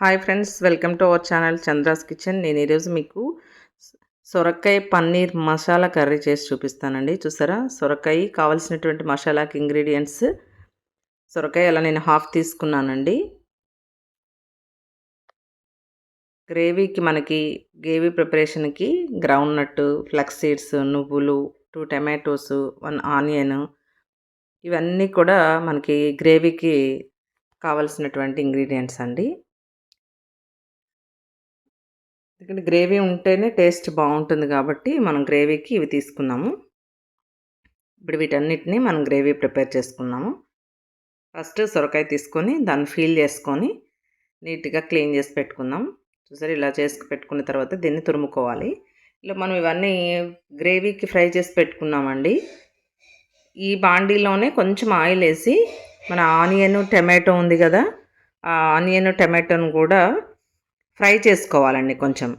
Hi friends welcome to our channel Chandra's kitchen. నేను ఈరోజు మీకు సొరకాయ పన్నీర్ మసాలా కర్రీ చేసి చూపిస్తానండి. చూసారా? సొరకాయ కావాల్సినటువంటి మసాలాకి ఇంగ్రీడియంట్స్. సొరకాయ అలా నేను హాఫ్ తీసుకున్నానండి. గ్రేవీకి మనకి గ్రేవీ ప్రిపరేషన్కి గ్రౌండ్ నట్ ఫ్లక్స్ సీడ్స్ నువ్వులు టూ టమాటోస్ వన్ ఆనియన్ ఇవన్నీ కూడా మనకి గ్రేవీకి కావలసినటువంటి ఇంగ్రీడియంట్స్ అండి. ఎందుకంటే గ్రేవీ ఉంటేనే టేస్ట్ బాగుంటుంది కాబట్టి మనం గ్రేవీకి ఇవి తీసుకున్నాము. ఇప్పుడు వీటన్నిటిని మనం గ్రేవీ ప్రిపేర్ చేసుకున్నాము. ఫస్ట్ సొరకాయ తీసుకొని దాన్ని ఫీల్ చేసుకొని నీట్గా క్లీన్ చేసి పెట్టుకుందాం. చూసారు? ఇలా చేసి పెట్టుకున్న తర్వాత దీన్ని తురుముకోవాలి. ఇలా మనం ఇవన్నీ గ్రేవీకి ఫ్రై చేసి పెట్టుకున్నామండి. ఈ బాండీలోనే కొంచెం ఆయిల్ వేసి మన ఆనియన్ టమాటో ఉంది కదా? ఆ ఆనియన్ టమాటోను కూడా ఫ్రై చేసుకోవాలండి కొంచెం.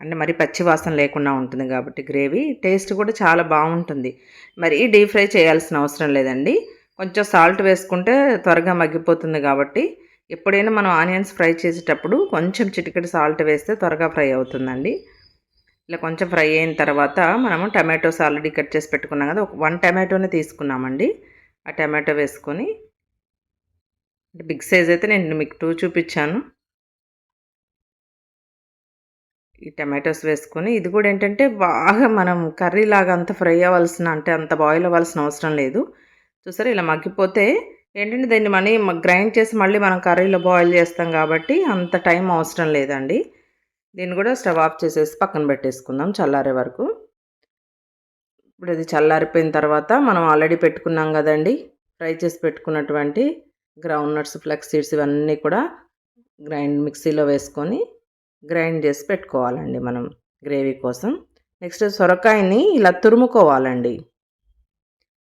అంటే మరి పచ్చి వాసన లేకుండా ఉంటుంది కాబట్టి గ్రేవీ టేస్ట్ కూడా చాలా బాగుంటుంది. మరి డీప్ ఫ్రై చేయాల్సిన అవసరం లేదండి. కొంచెం సాల్ట్ వేసుకుంటే త్వరగా మగ్గిపోతుంది కాబట్టి ఎప్పుడైనా మనం ఆనియన్స్ ఫ్రై చేసేటప్పుడు కొంచెం చిటికెడు సాల్ట్ వేస్తే త్వరగా ఫ్రై అవుతుందండి. ఇలా కొంచెం ఫ్రై అయిన తర్వాత మనము టమాటోస్ ఆల్రెడీ కట్ చేసి పెట్టుకున్నాం కదా ఒక వన్ టమాటోనే తీసుకున్నామండి. ఆ టమాటో వేసుకొని బిగ్ సైజ్ అయితే నేను మీకు టూ చూపించాను. ఈ టమాటోస్ వేసుకొని ఇది కూడా ఏంటంటే బాగా మనం కర్రీ లాగా అంత ఫ్రై అవ్వాల్సిన అంటే అంత బాయిల్ అవ్వాల్సిన అవసరం లేదు. చూసారా ఇలా మగ్గిపోతే ఏంటంటే దీన్ని మనీ గ్రైండ్ చేసి మళ్ళీ మనం కర్రీలో బాయిల్ చేస్తాం కాబట్టి అంత టైం అవసరం లేదండి. దీన్ని కూడా స్టవ్ ఆఫ్ చేసేసి పక్కన పెట్టేసుకుందాం చల్లారే వరకు. ఇప్పుడు ఇది చల్లారిపోయిన తర్వాత మనం ఆల్రెడీ పెట్టుకున్నాం కదండి ఫ్రై చేసి పెట్టుకున్నటువంటి గ్రౌండ్ నట్స్ ఫ్లెక్స్ సీడ్స్ ఇవన్నీ కూడా గ్రైండ్ మిక్సీలో వేసుకొని గ్రైండ్ చేసి పెట్టుకోవాలండి మనం గ్రేవీ కోసం. నెక్స్ట్ సొరకాయని ఇలా తురుముకోవాలండి.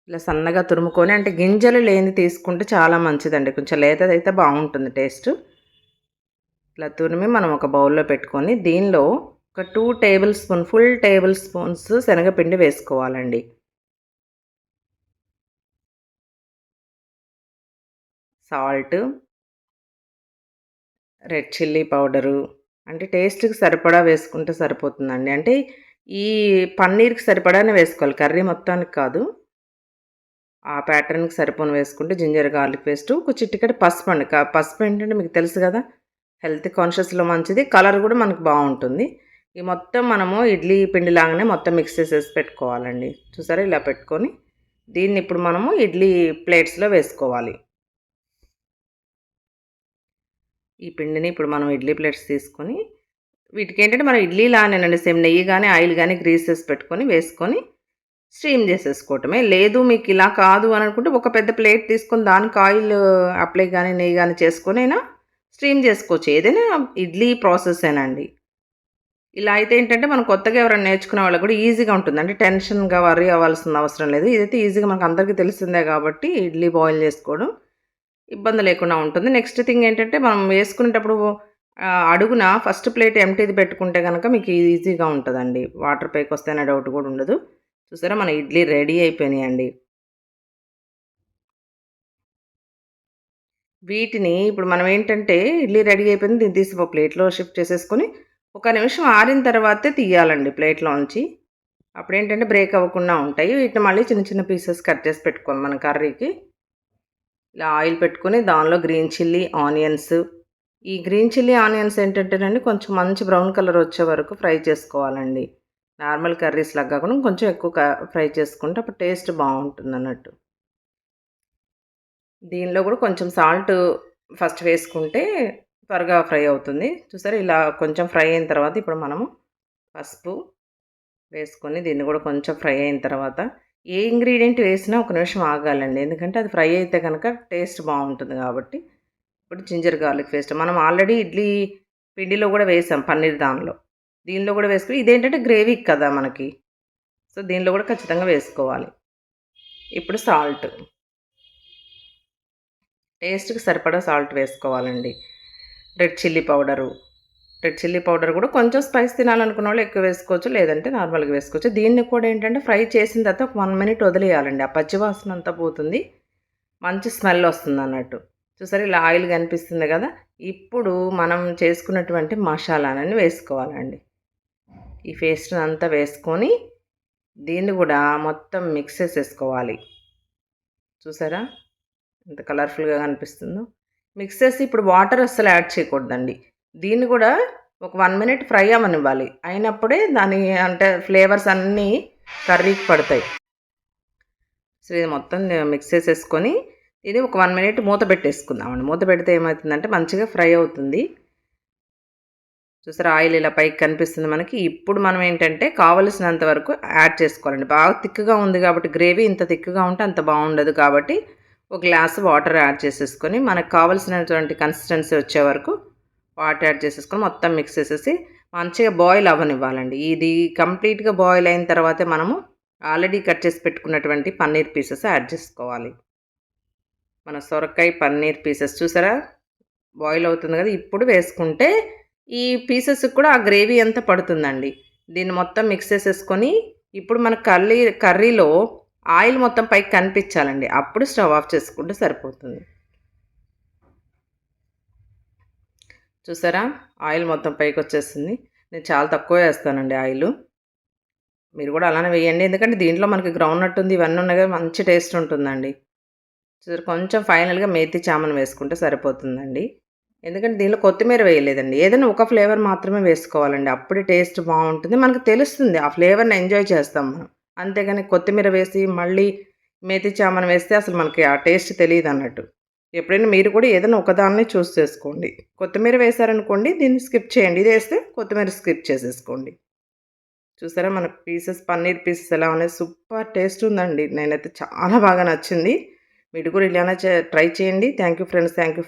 ఇలా సన్నగా తురుముకొని అంటే గింజలు లేని తీసుకుంటే చాలా మంచిదండి. కొంచెం లేతదైతే బాగుంటుంది టేస్ట్. ఇలా తురిమి మనం ఒక బౌల్లో పెట్టుకొని దీనిలో ఒక two table spoon full table spoons శనగపిండి వేసుకోవాలండి. సాల్ట్ రెడ్ చిల్లీ పౌడరు అంటే టేస్ట్కి సరిపడా వేసుకుంటే సరిపోతుందండి. అంటే ఈ పన్నీర్కి సరిపడానే వేసుకోవాలి. కర్రీ మొత్తానికి కాదు. ఆ ప్యాటర్న్కి సరిపోని వేసుకుంటే జింజర్ గార్లిక్ పేస్ట్ ఒక చిట్టికటి పసుపు అండి. పసుపు ఏంటంటే మీకు తెలుసు కదా హెల్త్ కాన్షియస్లో మంచిది. కలర్ కూడా మనకు బాగుంటుంది. ఈ మొత్తం మనము ఇడ్లీ పిండి లాగానే మొత్తం మిక్స్ చేసేసి పెట్టుకోవాలండి. చూసారా? ఇలా పెట్టుకొని దీన్ని ఇప్పుడు మనము ఇడ్లీ ప్లేట్స్లో వేసుకోవాలి. ఈ పిండిని ఇప్పుడు మనం ఇడ్లీ ప్లేట్స్ తీసుకొని వీటికి ఏంటంటే మనం ఇడ్లీ లానేనండి సేమ్ నెయ్యి కానీ ఆయిల్ కానీ గ్రీసెస్ పెట్టుకొని వేసుకొని స్టీమ్ చేసేసుకోవటమే. లేదు మీకు ఇలా కాదు అని అనుకుంటే ఒక పెద్ద ప్లేట్ తీసుకొని దానికి ఆయిల్ అప్లై కానీ నెయ్యి కానీ చేసుకొని అయినా స్టీమ్ చేసుకోవచ్చు. ఏదైనా ఇడ్లీ ప్రాసెసేనండి. ఇలా అయితే ఏంటంటే మనం కొత్తగా ఎవరైనా నేర్చుకునే వాళ్ళకి కూడా ఈజీగా ఉంటుంది. అంటే టెన్షన్గా వరీ అవ్వాల్సిన అవసరం లేదు. ఇదైతే ఈజీగా మనకు అందరికీ తెలిసిందే కాబట్టి ఇడ్లీ బాయిల్ చేసుకోవడం ఇబ్బంది లేకుండా ఉంటుంది. నెక్స్ట్ థింగ్ ఏంటంటే మనం వేసుకునేటప్పుడు అడుగున ఫస్ట్ ప్లేట్ ఎంటీది పెట్టుకుంటే కనుక మీకు ఈజీగా ఉంటుందండి. వాటర్ పైకి వస్తేనే డౌట్ కూడా ఉండదు. చూసారా మన ఇడ్లీ రెడీ అయిపోయినాయండి. వీటిని ఇప్పుడు మనం ఏంటంటే ఇడ్లీ రెడీ అయిపోయింది దీన్ని తీసి ఒక ప్లేట్లో షిఫ్ట్ చేసేసుకొని ఒక నిమిషం ఆరిన తర్వాతే తీయాలండి ప్లేట్లోంచి అప్పుడు ఏంటంటే బ్రేక్ అవ్వకుండా ఉంటాయి. వీటిని మళ్ళీ చిన్న చిన్న పీసెస్ కట్ చేసి పెట్టుకోవాలి మన కర్రీకి. ఇలా ఆయిల్ పెట్టుకుని దానిలో గ్రీన్ చిల్లీ ఆనియన్స్. ఈ గ్రీన్ చిల్లీ ఆనియన్స్ ఏంటంటేనండి కొంచెం మంచి బ్రౌన్ కలర్ వచ్చే వరకు ఫ్రై చేసుకోవాలండి. నార్మల్ కర్రీస్ లాగా కాకుండా కొంచెం ఎక్కువ ఫ్రై చేసుకుంటే అప్పుడు టేస్ట్ బాగుంటుంది అన్నట్టు. దీనిలో కూడా కొంచెం సాల్ట్ ఫస్ట్ వేసుకుంటే త్వరగా ఫ్రై అవుతుంది. చూసారా ఇలా కొంచెం ఫ్రై అయిన తర్వాత ఇప్పుడు మనము పసుపు వేసుకొని దీన్ని కూడా కొంచెం ఫ్రై అయిన తర్వాత ఏ ఇంగ్రీడియంట్ వేసినా ఒక నిమిషం ఆగాలండి. ఎందుకంటే అది ఫ్రై అయితే కనుక టేస్ట్ బాగుంటుంది కాబట్టి ఇప్పుడు జింజర్ గార్లిక్ పేస్ట్. మనం ఆల్రెడీ ఇడ్లీ పిండిలో కూడా వేసాం పన్నీర్ దానిలో. దీనిలో కూడా వేసుకుని ఇదేంటంటే గ్రేవీ కదా మనకి. సో దీనిలో కూడా ఖచ్చితంగా వేసుకోవాలి. ఇప్పుడు సాల్ట్. టేస్ట్కి సరిపడా సాల్ట్ వేసుకోవాలండి. Red chilli powder. Red chilli powder కూడా కొంచెం స్పైస్ తినాలనుకున్న వాళ్ళు ఎక్కువ వేసుకోవచ్చు లేదంటే నార్మల్గా వేసుకోవచ్చు. దీన్ని కూడా ఏంటంటే ఫ్రై చేసిన తర్వాత ఒక వన్ మినిట్ వదిలేయాలండి. ఆ పచ్చివాసన అంతా పోతుంది. మంచి స్మెల్ వస్తుంది అన్నట్టు. చూసారు ఇలా ఆయిల్ కనిపిస్తుంది కదా? ఇప్పుడు మనం చేసుకున్నటువంటి మసాలాలని వేసుకోవాలండి. ఈ పేస్ట్ అంతా వేసుకొని దీన్ని కూడా మొత్తం మిక్స్ చేసేసుకోవాలి. చూసారా? ఎంత కలర్ఫుల్గా కనిపిస్తుందో. మిక్స్ చేసి ఇప్పుడు వాటర్ అస్సలు యాడ్ చేయకూడదండి. దీన్ని కూడా ఒక వన్ మినిట్ ఫ్రై అవ్వనివ్వాలి. అయినప్పుడే దాని అంటే ఫ్లేవర్స్ అన్నీ కర్రీకి పడతాయి. సో ఇది మొత్తం మిక్స్ చేసేసుకొని ఇది ఒక వన్ మినిట్ మూత పెట్టేసుకుందామండి మూత పెడితే ఏమవుతుందంటే మంచిగా ఫ్రై అవుతుంది. చూసారా ఆయిల్ ఇలా పైకి కనిపిస్తుంది మనకి. ఇప్పుడు మనం ఏంటంటే కావలసినంత వరకు యాడ్ చేసుకోవాలండి. బాగా థిక్గా ఉంది కాబట్టి గ్రేవీ ఇంత థిక్గా ఉంటే అంత బాగుండదు కాబట్టి ఒక గ్లాస్ వాటర్ యాడ్ చేసేసుకొని మనకు కావలసినటువంటి కన్సిస్టెన్సీ వచ్చే వరకు వాటర్ యాడ్ చేసేసుకొని మొత్తం మిక్స్ చేసేసి మంచిగా బాయిల్ అవ్వనివ్వాలండి. ఇది కంప్లీట్గా బాయిల్ అయిన తర్వాతే మనము ఆల్రెడీ కట్ చేసి పెట్టుకున్నటువంటి పన్నీర్ పీసెస్ యాడ్ చేసుకోవాలి. మన సొరకాయ పన్నీర్ పీసెస్ చూసారా? బాయిల్ అవుతుంది కదా ఇప్పుడు వేసుకుంటే ఈ పీసెస్ కూడా ఆ గ్రేవీ అంతా పడుతుందండి. దీన్ని మొత్తం మిక్స్ చేసేసుకొని ఇప్పుడు మన కర్రీ కర్రీలో ఆయిల్ మొత్తం పైకి కనిపించాలండి. అప్పుడు స్టవ్ ఆఫ్ చేసుకుంటే సరిపోతుంది. చూసారా? ఆయిల్ మొత్తం పైకి వచ్చేస్తుంది నేను చాలా తక్కువ వేస్తానండి ఆయిల్. మీరు కూడా అలానే వేయండి. ఎందుకంటే దీంట్లో మనకి గ్రౌండ్ నట్ ఉంది ఇవన్నీ ఉన్నాయి కదా మంచి టేస్ట్ ఉంటుందండి. చూసారు? కొంచెం ఫైనల్గా మేతి చామను వేసుకుంటే సరిపోతుందండి. ఎందుకంటే దీనిలో కొత్తిమీర వేయలేదండి. ఏదైనా ఒక ఫ్లేవర్ మాత్రమే వేసుకోవాలండి. అప్పుడే టేస్ట్ బాగుంటుంది. మనకు తెలుస్తుంది ఆ ఫ్లేవర్ని ఎంజాయ్ చేస్తాం మనం. అంతేగాని కొత్తిమీర వేసి మళ్ళీ మేతి చామను వేస్తే అసలు మనకి ఆ టేస్ట్ తెలియదు అన్నట్టు ఎప్పుడైనా మీరు కూడా ఏదైనా ఒకదాన్ని చూస్ చేసుకోండి. కొత్తిమీర వేశారనుకోండి దీన్ని స్కిప్ చేయండి. ఇది వేస్తే కొత్తిమీర స్కిప్ చేసేసుకోండి. చూసారా మన పీసెస్ పన్నీర్ పీసెస్ ఎలా ఉన్నాయి? సూపర్ టేస్ట్ ఉందండి. నేనైతే చాలా బాగా నచ్చింది. మీరు కూడా ఇలానే ట్రై చేయండి. Thank you friends. Thank you